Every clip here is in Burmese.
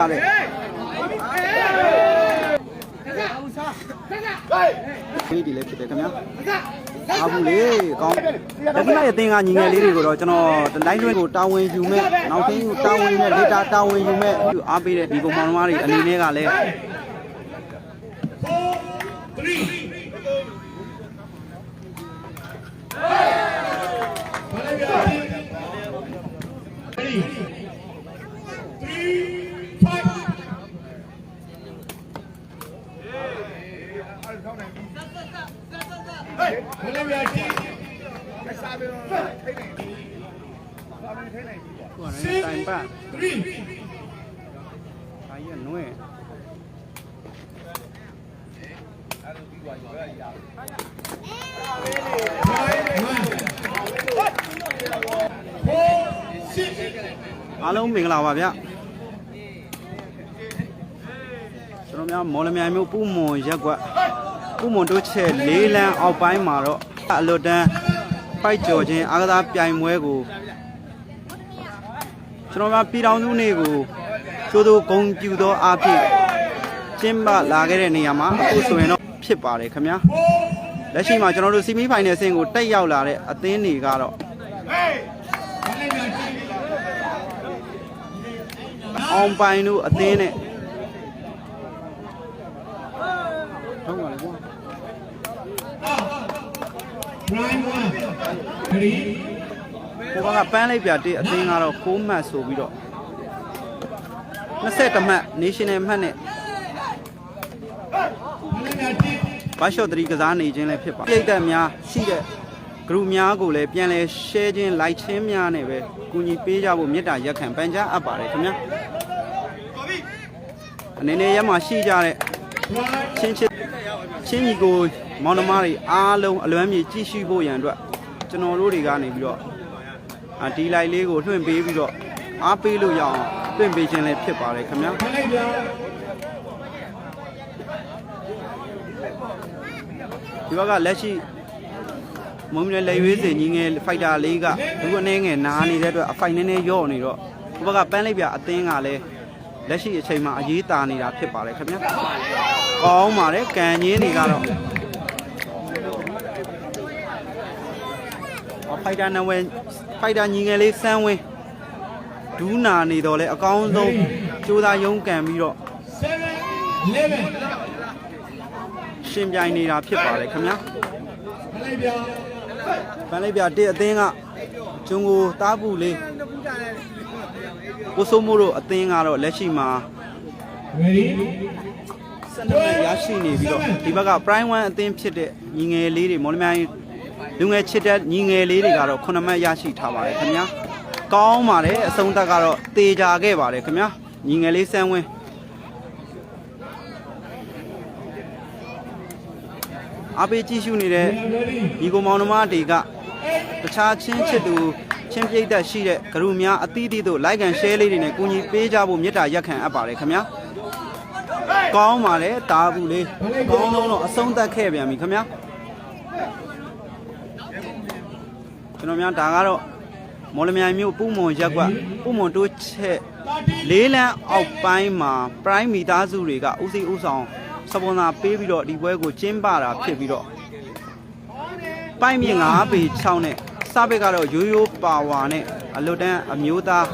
ပါတယ်ဒီဒီလည်းဖြစ်တယ်ခင်ဗျာအားဘူးလေကောင်းလက်ဒီမရဲ့အသင်ကညီငယ်လေးတွေကိုတော့ကျွန်တော်တိုင်းတွင်းကိုတာဝန်ယူမဲ့နောက်ထင်းကိုတာဝန်ယူမဲ့ဒေတာတာဝန်ယူမဲ့အားပေးတဲ့ဒီကောင်မောင်နှမတွေအနေနဲ့ကလည်း ဟိုကလည်းတိုင်ပတ်3ဒါကြီးကနွဲ့အားလုံးမင်္ဂလာပါဗျကျွန်တော်များမော်လမြိုင်မြို့ပူမွန်ရက်ကွက်ပူမွန်တို့ချဲလေးလန်းအောက်ပိုင်းမှာတော့အလွတ်တန်းဖိုက်ကြော်ခြင်းအားကစားပြိုင်ပွဲကို ကျွန်တော်များပြည်တော်စုနေ့ကိုကျိုးတို့ဂုံပြူသောအားဖြင့်ကျင်းပလာခဲ့တဲ့နေရာမှာအခုဆိုရင်တော့ဖြစ်ပါတယ်ခင်ဗျာလက်ရှိမှာကျွန်တော်တို့စီမီဖိုင်နယ်ဆင်းကိုတက်ရောက်လာတဲ့အသင်းတွေကတော့အောင်ပိုင်တို့အသင်းနဲ့ဟုတ်ပါလေကွာ prime 1 3 ကိုကပန်းလိုက်ပြတဲ့အသင်းကတော့6မှတ်ဆိုပြီးတော့21မှတ် national မှတ်နဲ့ဘယ်လိုရရှိဘတ်ရှော့3ကစားနေခြင်းလည်းဖြစ်ပါပြိတ်သက်များရှိတဲ့ group များကိုလည်းပြန်လဲ share ခြင်း like ခြင်းများနဲ့ပဲကူညီပေးကြဖို့မေတ္တာရက်ခံပန်ကြားအပ်ပါတယ်ခင်ဗျာအနေနဲ့ရက်မှာရှိကြတဲ့ချင်းချင်းချင်းညီကိုမောင်နှမတွေအားလုံးအလွမ်းမြေကြည့်ရှုဖို့ရန်အတွက်ကျွန်တော်တို့တွေကနေပြီးတော့အာ ဒီလိုက်လေးကိုလွှင့်ပေးပြီးတော့အားပေးလို့ရအောင်လွှင့်ပေးခြင်းလည်းဖြစ်ပါတယ်ခင်ဗျာဘယ်လိုရဒီဘက်ကလက်ရှိမုံမြလက်ရွေးစင်ညီငယ်ဖိုက်တာလေးကလူအနေငယ်နားနေတဲ့အတွက်အဖိုင်နေနေရော့နေတော့ဒီဘက်ကပန်းလိုက်ပြအသင်းကလည်းလက်ရှိအချိန်မှာအရေးတာနေတာဖြစ်ပါတယ်ခင်ဗျာကောင်းပါတယ်ကန်ကြီးတွေကတော့ဖိုက်တာနဝဲ ဖိုက်တာညီငယ်လေးစမ်းဝင်းဒူးနာနေတော့လဲအကောင်းဆုံးကြိုးစားရုန်းကန်ပြီးတော့7 11ရှင်ပြိုင်နေတာဖြစ်ပါတယ်ခင်ဗျာဘယ်လိုရပန်းလိုက်ပြတစ်အသင်းကဂျုံကိုတားပူလေးကိုစိုးမိုးတို့အသင်းကတော့လက်ရှိမှာ ready ဆက်နံပါတ်ရရှိနေပြီးတော့ဒီဘက်က prime 1အသင်းဖြစ်တဲ့ညီငယ်လေးတွေမော်လမြိုင် လူငယ်ချစ်တဲ့ညီငယ်လေးတွေကတော့9မှတ်ရရှိထားပါတယ်ခင်ဗျာကောင်းပါတယ်အဆုံးသက်ကတော့တေချာခဲ့ပါတယ်ခင်ဗျာညီငယ်လေးစမ်းဝင်းအားပေးကြည့်ရှုနေတဲ့ ready ညီကောင်မောင်နှမတွေကတခြားချင်းချစ်သူချင်းပြိတ်သက်ရှိတဲ့ဂရုများအသီးသီးတို့ like and share လေးတွေနဲ့ကူညီပေးကြဖို့မေတ္တာရက်ခံအပ်ပါတယ်ခင်ဗျာကောင်းပါလေတာဘူးလေးကောင်းလုံးတော့အဆုံးသတ်ခဲ့ပြန်ပြီခင်ဗျာ ကျွန်တော်များဒါကတော့မော်လမြိုင်မြို့ပူမွန်ရက်ကွက်ပူမွန်တိုးချက်လေးလန်းအောက်ပိုင်းမှာ prime မိသားစုတွေကဥစီဥဆောင်စပွန်ဆာပေးပြီးတော့ဒီပွဲကိုကျင်းပတာဖြစ်ပြီးတော့ပိုင်မြင့်9ပေ6နဲ့စပက်ကတော့ရိုးရိုးပါဝါနဲ့အလွတ်တန်းအမျိုးသား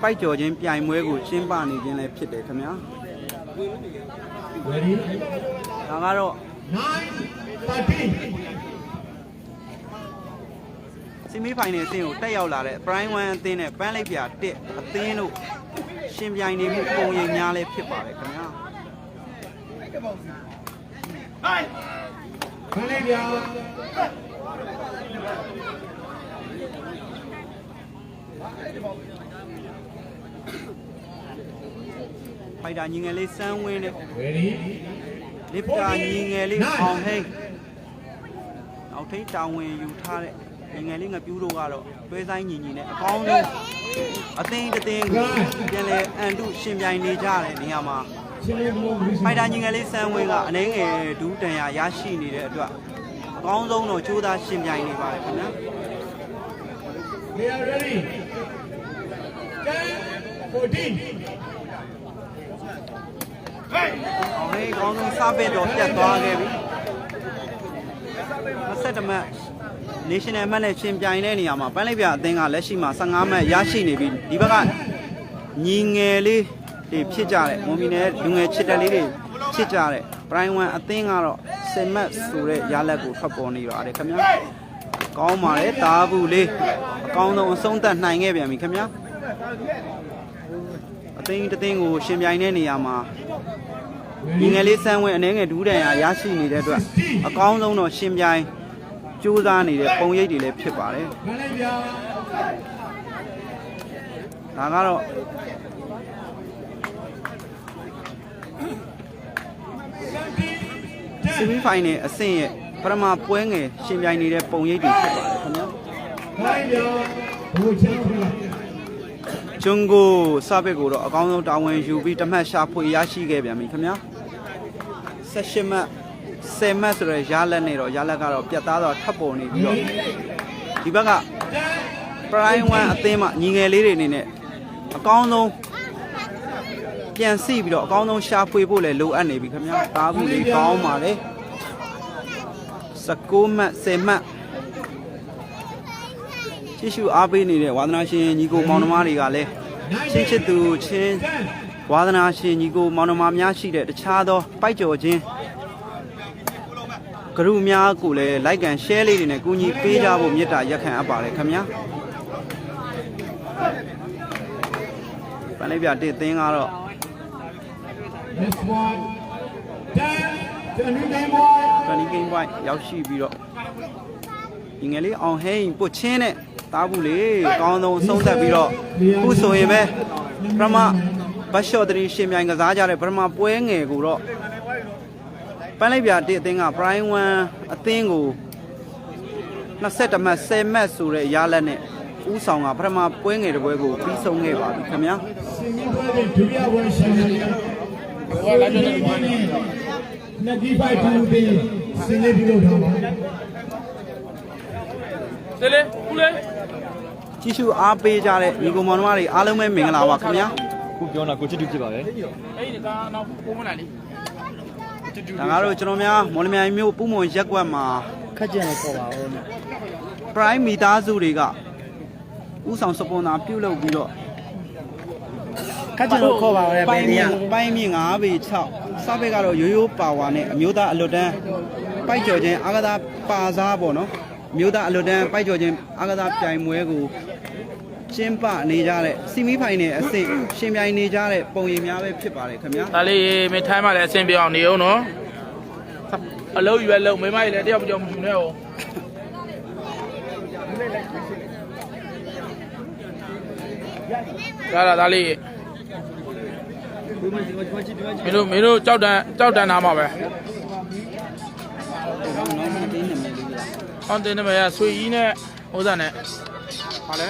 ပိုက်ကြော်ချင်းပြိုင်ပွဲကိုကျင်းပနေခြင်းလည်းဖြစ်တယ်ခင်ဗျာ ready ဒါကတော့9 13 ဆီမီဖိုင်နယ်အသင်းကိုတက်ရောက်လာတဲ့ Prime 1အသင်းနဲ့ပန်းလိုက်ပြ1အသင်းတို့ရှင်ပြိုင်နေမှုပုံရိပ်များလည်းဖြစ်ပါတယ်ခင်ဗျာဘယ်လိုရဖိုက်တာညီငယ်လေးစမ်းဝင်းနဲ့ ready လစ်တာညီငယ်လေးအောင်ဟိန်းနောက်ထိတ်တောင်ဝင်ယူထားတဲ့ ညီငယ်လေးငပြူးတို့ကတော့တွဲဆိုင်ညီညီနဲ့အကောင်းဆုံးအသိတစ်သိန်းကိုပြန်လဲအန်တုရှင်ပြိုင်နေကြတဲ့နေရာမှာရှင်းလင်းဖို့ဖိုက်တာညီငယ်လေးစမ်းဝင်းကအနှဲငယ်ဒူးတန်ရရရှိနေတဲ့အတွက်အကောင်းဆုံးတော့ကြိုးစားရှင်ပြိုင်နေပါတယ်ခင်ဗျာ they are ready 10 14အောင်လေးအကောင်းဆုံးစားပစ်တော့ပြတ်သွားခဲ့ပြီ20မှတ် national မှတ်နဲ့ရှင်ပြိုင်တဲ့နေရာမှာပန်းလိုက်ပြအသင်းကလက်ရှိမှာ15မှတ်ရရှိနေပြီဒီဘက်ကညီငယ်လေးတွေဖြစ်ကြတဲ့မွန်ပြည်နယ်လူငယ်ချစ်တက်လေးတွေဖြစ်ကြတဲ့ prime 1အသင်းကတော့10မှတ်ဆိုတဲ့ရလက်ကိုထွက်ပေါ်နေပါတယ်ခင်ဗျာကောင်းပါလေတာဘူးလေးအကောင်းဆုံးအဆုံးသတ်နိုင်ခဲ့ပြန်ပြီခင်ဗျာအသိန်းတစ်သိန်းကိုရှင်ပြိုင်တဲ့နေရာမှာဒီငယ်လေးစမ်းဝင်အနေငယ်ဒူးတန်ရရရှိနေတဲ့အတွက်အကောင်းဆုံးတော့ရှင်ပြိုင် ကြိုးစားနေတဲ့ပုံရိပ်တွေလည်းဖြစ်ပါတယ်မလေးပြာဒါကတော့ဆီမီဖိုင်နယ်အဆင့်ရဲ့ပထမပွဲငယ်ရှင်ပြိုင်နေတဲ့ပုံရိပ်တွေဖြစ်ပါတယ်ခင်ဗျာခိုင်းပြာဘူချင်ပြာဂျွန်ကိုစပစ်ကိုတော့အကောင်းဆုံးတာဝန်ယူပြီးတမတ်ရှာဖွေရရှိခဲ့ပြန်ပြီခင်ဗျာ16မှတ် 10မှတ်ဆိုတော့ရလက်နဲ့တော့ရလက်ကတော့ပြတ်သားတော့ထပ်ပေါ်နေပြီးတော့ဒီဘက်က prime 1အသင်းမှညီငယ်လေးတွေအနေနဲ့အကောင်းဆုံးပြန်စီပြီးတော့အကောင်းဆုံးရှာဖွေဖို့လည်းလိုအပ်နေပြီခင်ဗျာတားဘူးလေးကောင်းပါလေ19မှတ်10မှတ်ကြည့်ရှုအားပေးနေတဲ့ဝါသနာရှင်ညီကိုမောင်နှမတွေကလည်းချင်းချစ်သူချင်းဝါသနာရှင်ညီကိုမောင်နှမများရှိတဲ့တခြားသောပိုက်ကြော်ချင်း ဂရုများကိုလည်း like and share လေးတွေနဲ့ကူညီပေးကြဖို့မေတ္တာရက်ခံအပ်ပါတယ်ခင်ဗျာပန်လေးပြတစ်သင်းကတော့ This one. Ten. The new name one. 20 game point ရောက်ရှိပြီးတော့ဒီငယ်လေးအောင်ဟိန်းပုတ်ချင်းနဲ့တားဘူးလေအကောင်းဆုံးအဆုံးသက်ပြီးတော့ခုဆိုရင်ပဲပထမဘတ်ရှော့တရီရှင်မြိုင်ကစားကြတဲ့ပထမပွဲငယ်ကိုတော့ ပန်းလိုက်ပြတစ်အသင်းက prime 1အသင်းကို20မှတ်10မှတ်ဆိုတဲ့ရလက်နဲ့ဥဆောင်ကပထမပွဲငယ်တစ်ပွဲကိုပြီးဆုံးခဲ့ပါပြီခင်ဗျာ Singing brother, do you have one shine? ဟိုကလိုက်ပြတယ် Nagi five two bin. Singing below down. လေလေဦးလေကြည့်ရှုအားပေးကြတဲ့ညီကောင်မောင်နှမတွေအားလုံးပဲမင်္ဂလာပါခင်ဗျာခုပြောတာကိုချစ်တူဖြစ်ပါပဲအဲ့ဒီကတော့ပုံမလာလေ ဒါကတော့ကျွန်တော်များမော်လမြိုင်မြို့ပုံမွန်ရက်ကွက်မှာခက်ကြံလို့ခေါ်ပါဦး prime မိသားစုတွေကဥဆောင်စပွန်ဆာပြုတ်လုပ်ပြီးတော့ခက်ကြံလို့ခေါ်ပါဦးလေဘပိုယ်င်နေမြရင့်ပိုင်မြင့်9ပေ6စပက်ကတော့ရိုးရိုးပါဝါနဲ့အမျိုးသားအလွတ်တန်းပိုက်ကြော်ချင်းအာကသာပါစားပေါ့နော်အမျိုးသားအလွတ်တန်းပိုက်ကြော်ချင်းအာကသာပြိုင်ပွဲကို ကျင်းပနေကြတဲ့စီမီဖိုင်နယ်အဆင့်ရှင်ပြိုင်နေကြတဲ့ပုံရိပ်များပဲဖြစ်ပါတယ်ခင်ဗျာဒါလေးမင်းထိုင်းမှလည်းအဆင်ပြေအောင်နေအောင်နော်အလုံးရွယ်လုံးမိမကြီးလည်းတယောက်ပြောင်းမနေအောင်ဒါလာဒါလေးမင်းတို့မင်းတို့ကြောက်တန်ကြောက်တန်နာမှာပဲအောင်တင်နေမှာဆွေကြီးနဲ့ဥစ္စာနဲ့ ဟာလဲ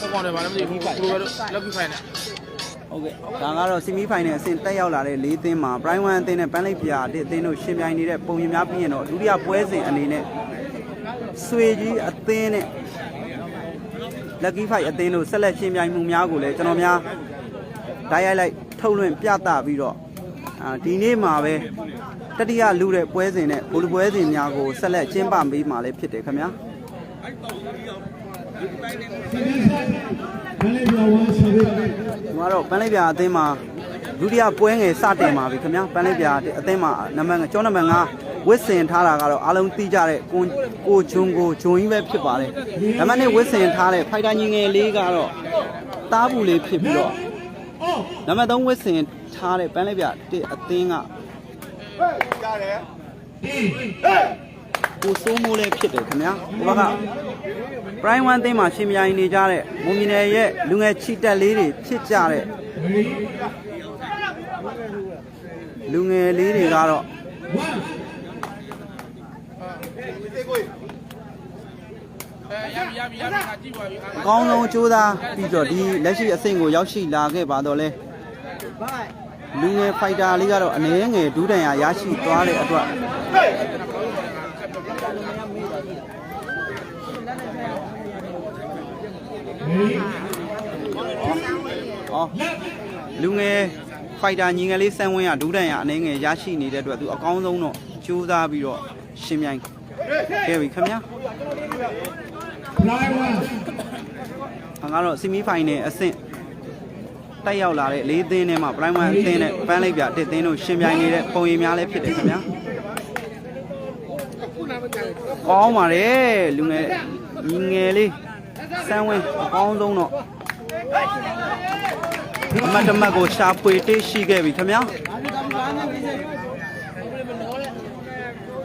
ဘောကောင်တယ်ဗာလည်းမသိဘူးကိုလိုပဲလက်ပြီးဖိုင်နေဟုတ်ကဲ့ဒါကတော့ဆီမီဖိုင်နယ်အဆင့်တက်ရောက်လာတဲ့၄သင်းမှာ Prime 1အသင်းနဲ့ပန်းလိုက်ပြာအသင်းတို့ရှင်ပြိုင်နေတဲ့ပုံပြင်များပြီးရင်တော့ဒုတိယပွဲစဉ်အနေနဲ့ဆွေကြီးအသင်းနဲ့ Lucky Fight အသင်းတို့ဆက်လက်ရှင်ပြိုင်မှုများကိုလည်းကျွန်တော်များဓာတ်ရိုက်လိုက်ထုတ်လွှင့်ပြသပြီးတော့အာဒီနေ့မှာပဲတတိယလူတဲ့ပွဲစဉ်နဲ့ဘူလူပွဲစဉ်များကိုဆက်လက်ကျင်းပပေးမှာလည်းဖြစ်တယ်ခင်ဗျာ Singing brother, one seven. ဒီ မှာတော့ပန်းလိုက်ပြာအသင်းမှာဒုတိယပွဲငယ်စတင်ပါပြီခင်ဗျာပန်းလိုက်ပြာအသင်းမှာနံပါတ်ကျောင်းနံပါတ်5ဝစ်စင်ထားတာကတော့အားလုံးသိကြတဲ့ကိုကိုဂျွန်ကိုဂျွန်ကြီးပဲဖြစ်ပါတယ်နံပါတ်2ဝစ်စင်ထားတဲ့ဖိုက်တာညီငယ်လေးကတော့တားဘူးလေးဖြစ်ပြီးတော့ Oh. နံပါတ်3ဝစ်စင်ထားတဲ့ပန်းလိုက်ပြတစ်အသင်းကကို စိုးမိုးလေးဖြစ်တယ်ခင်ဗျာဒီဘက်က prime 1အသင်းမှာရှင်မြိုင်နေကြတဲ့မွန်မြနယ်ရဲ့လူငယ်ချီတက်လေးတွေဖြစ်ကြတဲ့ Ready. လူငယ်လေးတွေကတော့ One. အဲရပြီရပြီရပြီငါကြည့်ပါပြီအကောင်းဆုံးကြိုးစားပြီးတော့ဒီလက်ရှိအဆင့်ကိုရောက်ရှိလာခဲ့ပါတော့လဲလူငယ်ဖိုက်တာလေးကတော့အနည်းငယ်ဒူးတန်ရရရှိသွားတဲ့အတွက် ဩလူငယ်ဖိုက်တာညီငယ်လေးစမ်းဝင်းကဒူးတန်ရအနေငယ်ရရှိနေတဲ့အတွက်သူအကောင်းဆုံးတော့ကြိုးစားပြီးတော့ရှင်မြိုင်ခဲ့ပြီခင်ဗျာ Fly one. ငါကတော့ဆီမီဖိုင်နယ်အဆင့်တက်ရောက်လာတဲ့လေးသင်းထဲမှာ prime one အသင်းနဲ့ပန်းလိုက်ပြတစ်သင်းတို့ရှင်ပြိုင်နေတဲ့ပုံရိပ်များလည်းဖြစ်တယ်ခင်ဗျာကောင်းပါတယ်လူငယ်ညီငယ်လေး စမ်းဝင်းအကောင်းဆုံးတော့အမတ်တမတ်ကိုရှာဖွေတိရှိခဲ့ပြီခင်ဗျာ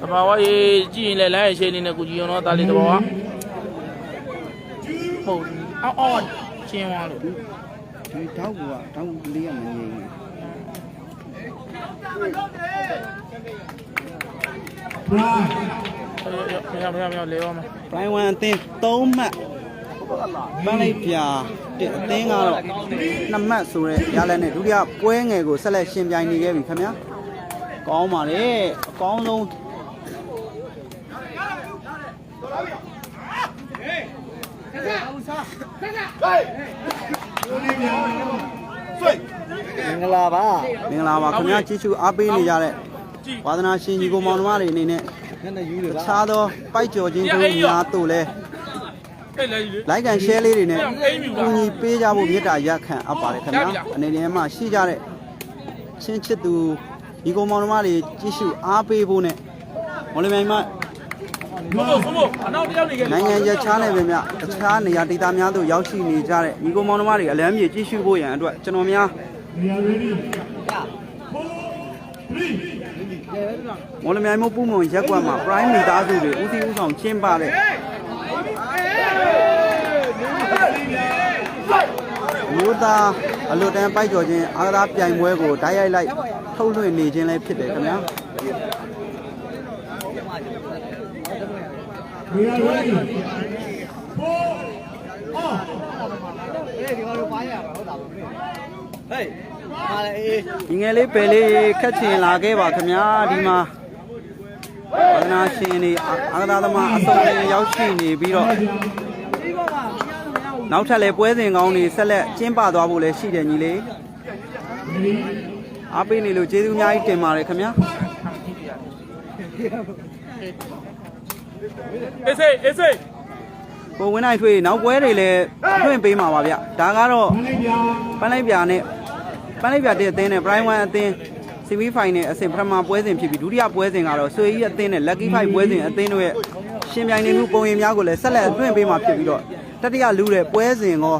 တဘာဝရေးကြည့်ရင်လည်းလမ်းရရှိနေနဲ့ကိုကြီးရောတော့ဒါလေးတဘာဝဟုတ်အော်အော်ချင်းသွားလို့ဒီတောက်ကတောက်လေးကမငြိမ်ဘူး Fly. မရမရမရလေရောမယ် prime one အသင်း3မှတ် ပန်းလိုက်ပြတစ်အသင်းကတော့2မှတ်ဆိုတဲ့ရလနဲ့ဒုတိယပွဲငယ်ကိုဆက်လက်ရှင်ပြိုင်နေခဲ့ပြီခင်ဗျာကောင်းပါလေအကောင်းဆုံးမင်္ဂလာပါမင်္ဂလာပါခင်ဗျာကြီးစုအားပေးနေကြတဲ့ဝါသနာရှင်ညီကိုမောင်နှမတွေအနေနဲ့ညနေယူတွေတပါခြားသောပိုက်ကြော်ခြင်းတို့များတို့လဲ အဲ့လေကြီးလေ like and share လေးတွေနဲ့ကူညီပေးကြဖို့မေတ္တာရက်ခံအပ်ပါတယ်ခင်ဗျာအနေနဲ့မှရှိကြတဲ့ချင်းချစ်သူညီကိုမောင်နှမတွေကြီးစုအားပေးဖို့နဲ့မော်လမြိုင်မှာဘုံဘုံဘုံအနောက်တယောက်နေခဲ့နိုင်ငံရခြားနယ်ပင်များတခြားနေရာဒေသများသို့ရောက်ရှိနေကြတဲ့ညီကိုမောင်နှမတွေအလံမြေကြီးစုဖို့ရန်အတွက်ကျွန်တော်များ We are ready. Four, three. မော်လမြိုင်မြို့ပုံမှန်ရက်ကွက်မှာ prime မိသားစုတွေဦးစီးဦးဆောင်ကျင်းပတဲ့ မြို့သားအလွတ်တန်းပိုက်ကြော်ခြင်းအားကစားပြိုင်ပွဲကိုဓာတ်ရိုက်လိုက်ထုတ်လွှင့်နေခြင်းလည်းဖြစ်တယ်ခင်ဗျာ We are ready. Four, on. ဟေးဟာလေအေးဒီငယ်လေးပယ်လေးခက်ချင်လာခဲ့ပါခင်ဗျာဒီမှာဝဒနာရှင်တွေအာကစားသမားအစုံတွေရောက်ရှိနေပြီးတော့ နောက်ထပ်လည်းပွဲစဉ်ကောင်းတွေဆက်လက်ကျင်းပသွားဖို့လည်းရှိတယ်ညီလေး Ready. အားပေးနေလို့ကျေးဇူးအများကြီးတင်ပါတယ်ခင်ဗျာအေးစေးအေးစေးကိုဝင်းနိုင်ထွေးနောက်ပွဲတွေလည်းလွှင့်ပေးမှာပါဗျဒါကတော့ Manager. ပန်းလိုက်ပြာနဲ့ပန်းလိုက်ပြာတဲ့အသင်းနဲ့ prime one အသင်း semi final အဆင့်ပထမပွဲစဉ်ဖြစ်ပြီးဒုတိယပွဲစဉ်ကတော့ဆွေကြီးအသင်းနဲ့ lucky five ပွဲစဉ်အသင်းတို့ရဲ့ရှင်ပြိုင်နေမှုပုံရင်များကိုလည်းဆက်လက်လွှင့်ပေးမှာဖြစ်ပြီးတော့ တတိယလူတဲ့ပွဲစဉ်ကော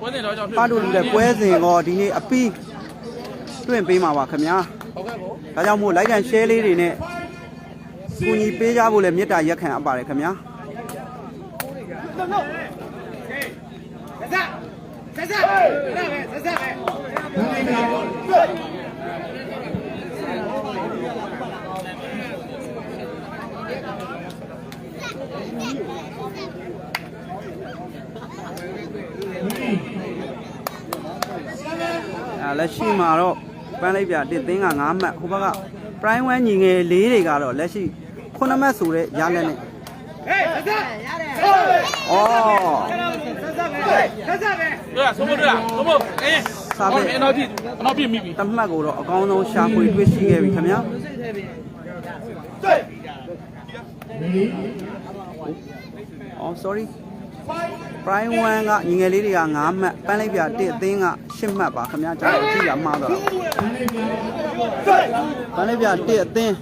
ပွဲစဉ်တော့ကြောင့်ပါတို့လူတဲ့ပွဲစဉ်ကောဒီနေ့အပီးလွှင့်ပေးမှာပါခင်ဗျာဟုတ်ကဲ့ကိုဒါကြောင့်မို့ like and share လေးတွေနဲ့ကူညီပေးကြဖို့လည်းမေတ္တာရက်ခံအပ်ပါတယ်ခင်ဗျာ Manager. အဲ လက်ရှိမှာတော့ပန်းလိုက်ပြတစ်သင်းက9မှတ်ဟိုဘက်က prime one ညီငယ်လေးတွေကတော့လက်ရှိ9မှတ်ဆိုတဲ့ရလက်နဲ့ဟေးဆက်ဆက်ရတယ်။အော်တွေ့လားသုံးဖို့တွေ့လားသုံးဖို့အေးအနောက်ကြည့်အနောက်ပြမိပြီတမှတ်ကိုတော့အကောင်းဆုံးရှာဖွေတွေ့ရှိခဲ့ပြီခင်ဗျာ Ready. ။အော် sorry prime one ကညီငယ်လေးတွေက9မှတ်ပန်းလိုက်ပြတစ်အသင်းက10မှတ်ပါခင်ဗျာကျွန်တော်ကြည့်ရမှားတော့ပန်းလေးပြတစ်အသင်း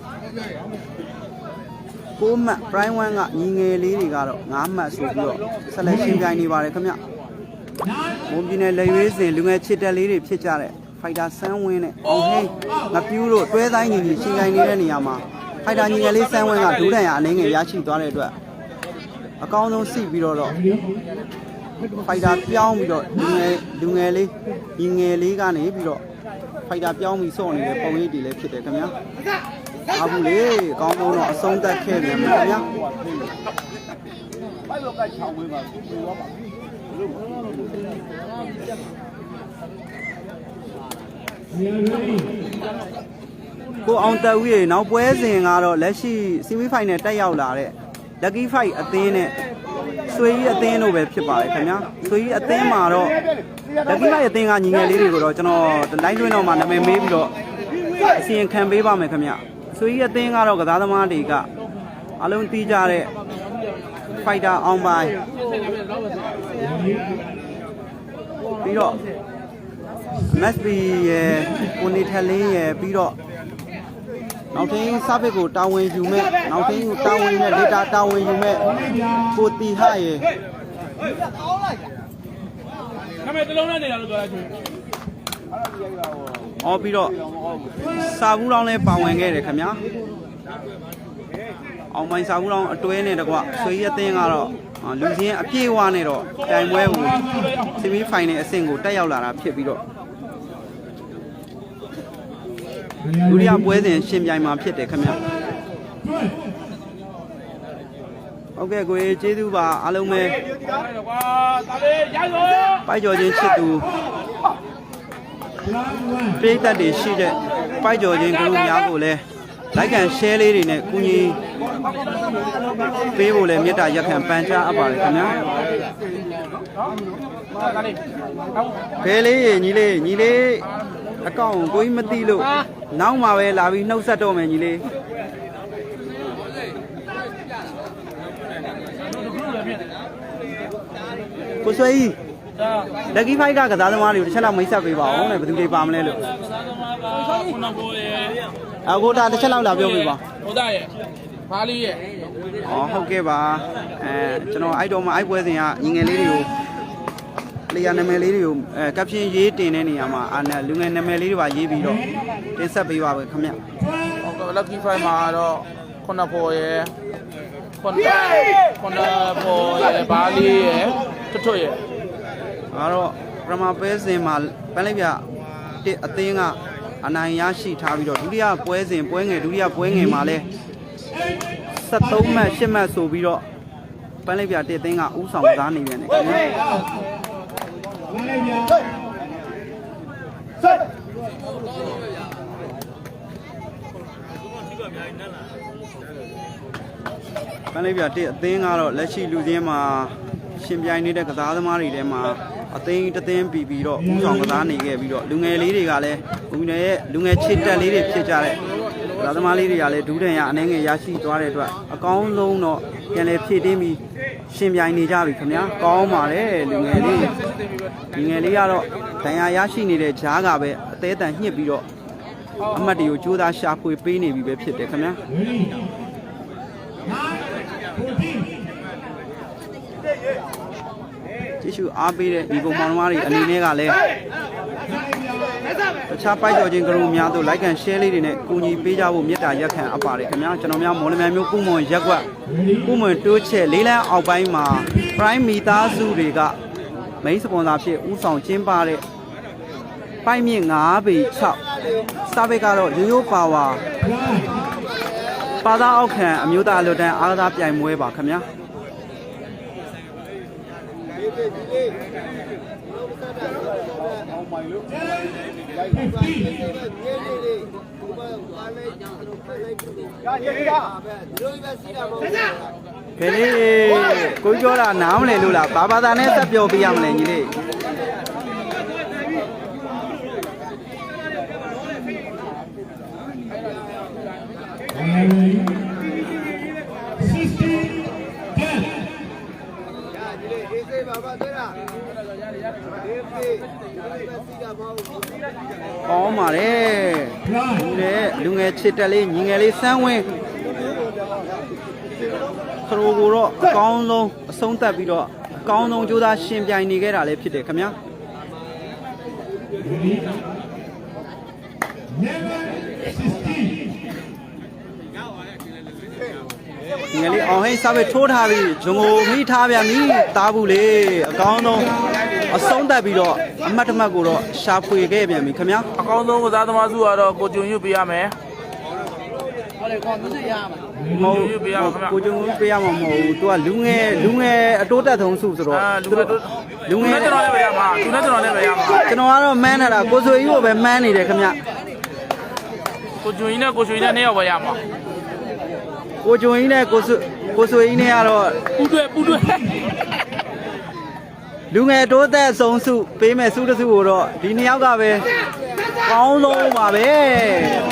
6မှတ် prime 1ကညီငယ်လေးတွေကတော့9မှတ်ဆိုပြီးတော့ဆက်လက်ရှင်းပြိုင်နေပါတယ်ခင်ဗျ။ဘုံပြည်နယ်လက်ရွေးစင်လူငယ်ချစ်တက်လေးတွေဖြစ်ကြတဲ့ fighter ဆန်းဝင်းနဲ့အောင်ဟင်းငပြူးတို့တွဲဆိုင်ညီညီရှင်းပြိုင်နေတဲ့နေရာမှာ fighter ညီငယ်လေးဆန်းဝင်းကဒူးတန်ရအနေငယ်ရရှိသွားတဲ့အတွက် အကောင်းဆုံးစီပြီးတော့တော့ fighter ပြောင်းပြီးတော့လူငယ်လူငယ်လေးညီငယ်လေးကနေပြီးတော့ fighter ပြောင်းပြီးစော့နေတဲ့ပုံရိပ်တွေလည်းဖြစ်တယ်ခင်ဗျာအားဘူးလေကောင်းကောင်းတော့အဆုံးသတ်ခဲ့ပြန်ပြီခင်ဗျာ We are ready. ကိုအောင်တက်ဦးရေနောက်ပွဲစဉ်ကတော့လက်ရှိ semi final တက်ရောက်လာတဲ့ lucky fight အသင်းနဲ့ဆွေကြီးအသင်းတို့ပဲဖြစ်ပါတယ်ခင်ဗျာဆွေကြီးအသင်းမှာတော့လက်ကိလိုက်အသင်းကညီငယ်လေးတွေကိုတော့ကျွန်တော်လိုင်းတွင်းတော့မှနာမည်မေးပြီးတော့အစီရင်ခံပေးပါမယ်ခင်ဗျာဆွေကြီးအသင်းကတော့ကစားသမားတွေကအလုံးတီးကြတဲ့ fighter အောင်ပိုင်းပြီးတော့ match B ရဲ့ကိုနေထက်လင်းရဲ့ပြီးတော့ နောက်ထင်းစာပစ်ကိုတာဝန်ယူမဲ့နောက်ထင်းကိုတာဝန်နဲ့ data တာဝန်ယူမဲ့ကိုတီဟရဲ့ခမဲတလုံးနဲ့နေတာလို့ပြောလိုက်ချင်အော်ပြီးတော့စာဘူးလောင်းလဲပါဝင်ခဲ့တယ်ခင်ဗျာအောင်မိုင်းစာဘူးလောင်းအတွဲနဲ့တကွဆွေးရအသင်းကတော့အာလူချင်းအပြည့်အဝနဲ့တော့တိုင်ပွဲကိုဆီမီဖိုင်နယ်အဆင့်ကိုတက်ရောက်လာတာဖြစ်ပြီးတော့ ဒုတိယပွဲစဉ်ရှင်ပြိုင်မှာဖြစ်တယ်ခင်ဗျာဟုတ်ကဲ့ကိုကြီးကျေးဇူးပါအားလုံးပဲတယ်ကွာတာလေးရရောပိုက်ကြော်ချင်းချစ်သူပြိသက်တွေရှိတဲ့ပိုက်ကြော်ချင်းကလူများကိုလည်းလိုက်ကန် share လေးတွေနဲ့ကူညီပေးဖို့လည်းမေတ္တာရက်ခံပန်ကြားအပ်ပါတယ်ခင်ဗျာတာလေးဟုတ်ဘယ်လေးရေညီလေးညီလေး အကောင့်ကိုကြီးမသိလို့နောက်မှပဲလာပြီးနှုတ်ဆက်တော့မယ်ညီလေးကိုဆွေကြီးဒါလက်ကီဖိုက်ကကစားသမားတွေကိုတစ်ချက်လောက်မိတ်ဆက်ပေးပါဦးနဲ့ဘယ်သူတွေပါမလဲလို့စားသမားကခုနကိုရဲ့အခုဒါတစ်ချက်လောက်လာပြောပြပါဟိုသားရဲ့ဘာလီရဲ့။อ๋อဟုတ်ကဲ့ပါ။အဲကျွန်တော်အဲ့တော့မှအဲ့ပွဲစဉ်ကညီငယ်လေးတွေကို လေယာနာမည်လေးတွေကိုအဲကပ်ရှင်ရေးတင်တဲ့နေရာမှာအာနဲ့လူငယ်နာမည်လေးတွေပါရေးပြီးတော့တင်ဆက်ပေးပါပဲခင်ဗျ။ဟုတ်ကဲ့ lucky five မှာတော့ခုနဖို့ရဲ့ခုနခုနဖို့ရဲ့ဘာလီရဲ့ထွတ်ထွတ်ရဲ့ဒါတော့ပရမပဲစဉ်မှာပန်းလိုက်ပြတစ်အသင်းကအနိုင်ရရှိထားပြီးတော့ဒုတိယပွဲစဉ်ပွဲငယ်ဒုတိယပွဲငယ်မှာလဲ73မှတ်8မှတ်ဆိုပြီးတော့ပန်းလိုက်ပြတစ်အသင်းကဥဆောင်သားနေပြန်တယ်ခင်ဗျာ ပန်းလေးပြတစ်အသင်းကတော့လက်ရှိလူချင်းမှာရှင်ပြိုင်နေတဲ့ကစားသမားတွေထဲမှာအသင်းတစ်သင်းပြီးပြီးတော့ဥဆောင်ကစားနေခဲ့ပြီးတော့လူငယ်လေးတွေကလည်းဦးနယ်ရဲ့လူငယ်ချစ်တက်လေးတွေဖြစ်ကြတဲ့ကစားသမားလေးတွေကလည်းဒူးတန်ရအနေငယ်ရရှိသွားတဲ့အတွက်အကောင်းဆုံးတော့ပြန်လည်ဖြည့်တင်းပြီး ရှင်ပြိုင်နေကြပြီခင်ဗျာကောင်းပါတယ်လူငယ်လေးလူငယ်လေးကတော့ဒဏ်ရာရရှိနေတဲ့ဂျားကပဲအသေးတန်ညှစ်ပြီးတော့အမတ်တွေကိုကြိုးစားရှာဖွေပေးနေပြီပဲဖြစ်တယ်ခင်ဗျာကြည့်ရှုအားပေးတဲ့ဒီပုံမောင်နှမတွေအနေနဲ့ကလည်း တခြားပိုက်ကြော်ခြင်းကလူများတို့ like and share လေးတွေနဲ့ကူညီပေးကြဖို့မေတ္တာရက်ခံအပ်ပါတယ်ခင်ဗျာကျွန်တော်များမော်လမြိုင်မျိုးကုမွန်ရက်ကွက်ကုမွန်တိုးချက်လေးလန်းအောက်ပိုင်းမှာ prime မိသားစုတွေက main sponsor ဖြစ်ဥဆောင်ကျင်းပတဲ့ပိုက်မြင့်9ပေ6စာပေကတော့ရိုးရိုးပါဝါပါသားအောက်ခံအမျိုးသားအလွတ်တန်းအားကစားပြိုင်ပွဲပါခင်ဗျာ ကလေးကိုပြောတာနားမလဲလို့လားဘာဘာသာနဲ့သက်ပြောပြရမလဲညီလေး ပါတယ်လူငယ်လူငယ်ချစ်တက်လေးညီငယ်လေးစမ်းဝင်းခရိုကိုတော့အကောင်းဆုံးအဆုံးသတ်ပြီးတော့အကောင်းဆုံးကြိုးစားရှင်ပြိုင်နေခဲ့တာလည်းဖြစ်တယ်ခင်ဗျာငယ်လေးအောင်ဟိန်းစားပဲထိုးထားပြီးဂျုံကိုမိထားပြန်ပြီတားဘူးလေအကောင်းဆုံးအဆုံးသတ်ပြီးတော့ အမတ်တမတ်ကိုတော့ရှာဖွေခဲ့ပြန်ပြီခင်ဗျာအကောင်းဆုံးကစားသမားစုကတော့ကိုကျွန်းရွတ်ပေးရမယ်မဟုတ်ဘူးကိုကျုံကိုပေးရမှာမဟုတ်ဘူးသူကလူငယ်လူငယ်အတိုးတက်ဆုံးစုဆိုတော့အာလူငယ်တို့လူငယ်ကျွန်တော်လည်းပဲရမှာသူနဲ့ကျွန်တော်လည်းပဲရမှာကျွန်တော်ကတော့မန်းနေတာကိုဆိုကြီးကိုပဲမန်းနေတယ်ခင်ဗျကိုကျွန်းကြီးနဲ့ကိုရွှေကြီးနဲ့နှစ်ယောက်ပဲရမှာကိုကျွန်းကြီးနဲ့ကိုဆွကိုဆွေကြီးနဲ့ကတော့ပူတွဲပူတွဲ လူငယ်တိုးသက်ဆုံးစုပေးမဲ့စုတစ်စုကိုတော့ဒီနှစ်ယောက်ကပဲကောင်းဆုံးပါပဲ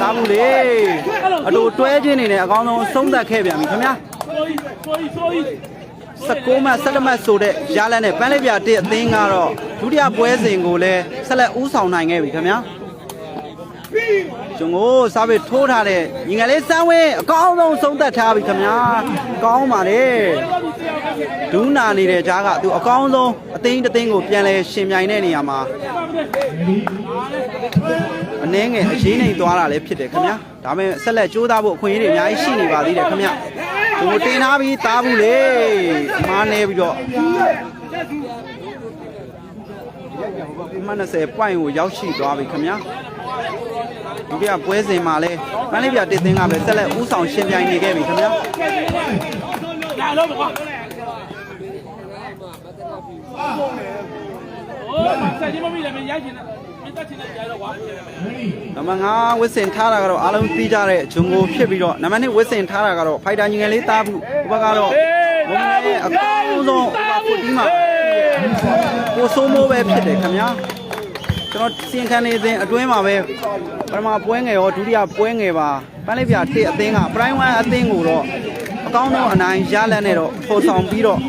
တားဘူးလေအတူတွဲချင်းနေနဲ့အကောင်းဆုံးဆုံးသက်ခဲ့ပြန်ပြီခင်ဗျာဆိုရီဆိုရီဆိုရီ16မှ17မှဆိုတဲ့ရလန်းနဲ့ပန်းလေးပြတစ်အသင်းကတော့ဒုတိယပွဲစဉ်ကိုလည်းဆက်လက်ဦးဆောင်နိုင်ခဲ့ပြီခင်ဗျာကျွန်ကိုစားပြီးထိုးထားတဲ့ညီငယ်လေးစမ်းဝင်းအကောင်းဆုံးဆုံးသက်ထားပြီခင်ဗျာကောင်းပါလေ ဒူးနာနေတဲ့ကြားကသူအကောင်းဆုံးအသိန်းတစ်သိန်းကိုပြန်လဲရှင်ပြိုင်တဲ့နေရာမှာအနှဲငယ်အရေးနိုင်သွားတာလည်းဖြစ်တယ်ခင်ဗျာဒါပေမဲ့ဆက်လက်ကြိုးစားဖို့အခွင့်အရေးတွေအများကြီးရှိနေပါသေးတယ်ခင်ဗျာသူတင်ထားပြီးသားဘူးလေမားနေပြီးတော့အမှန်20 point ကိုရောက်ရှိသွားပြီခင်ဗျာဒုတိယပွဲစဉ်မှာလဲပန်းလေးပြတစ်သိန်းကပဲဆက်လက်ဥဆောင်ရှင်ပြိုင်နေခဲ့ပြီခင်ဗျာလာလို့ကွာ နံပါတ်5ဝစ်စင်ထားတာကတော့အားလုံးသိကြတဲ့ဂျုံကိုဖြစ်ပြီးတော့နံပါတ်2ဝစ်စင်ထားတာကတော့ဖိုက်တာညီငယ်လေးတားဘူးဘက်ကတော့ဘုံနဲ့အကောင်းဆုံးဥပဖုတ်ဒီမှာကိုဆိုးမိုးပဲဖြစ်တယ်ခင်ဗျာကျွန်တော်စင်ခံနေစဉ်အတွင်းမှာပဲပထမပွဲငယ်ရောဒုတိယပွဲငယ်ပါပန်းလေးပြတစ်အသင်းက prime 1အသင်းကိုတော့အကောင်းဆုံးအနိုင်ရလက်နဲ့တော့ပေါ်ဆောင်ပြီးတော့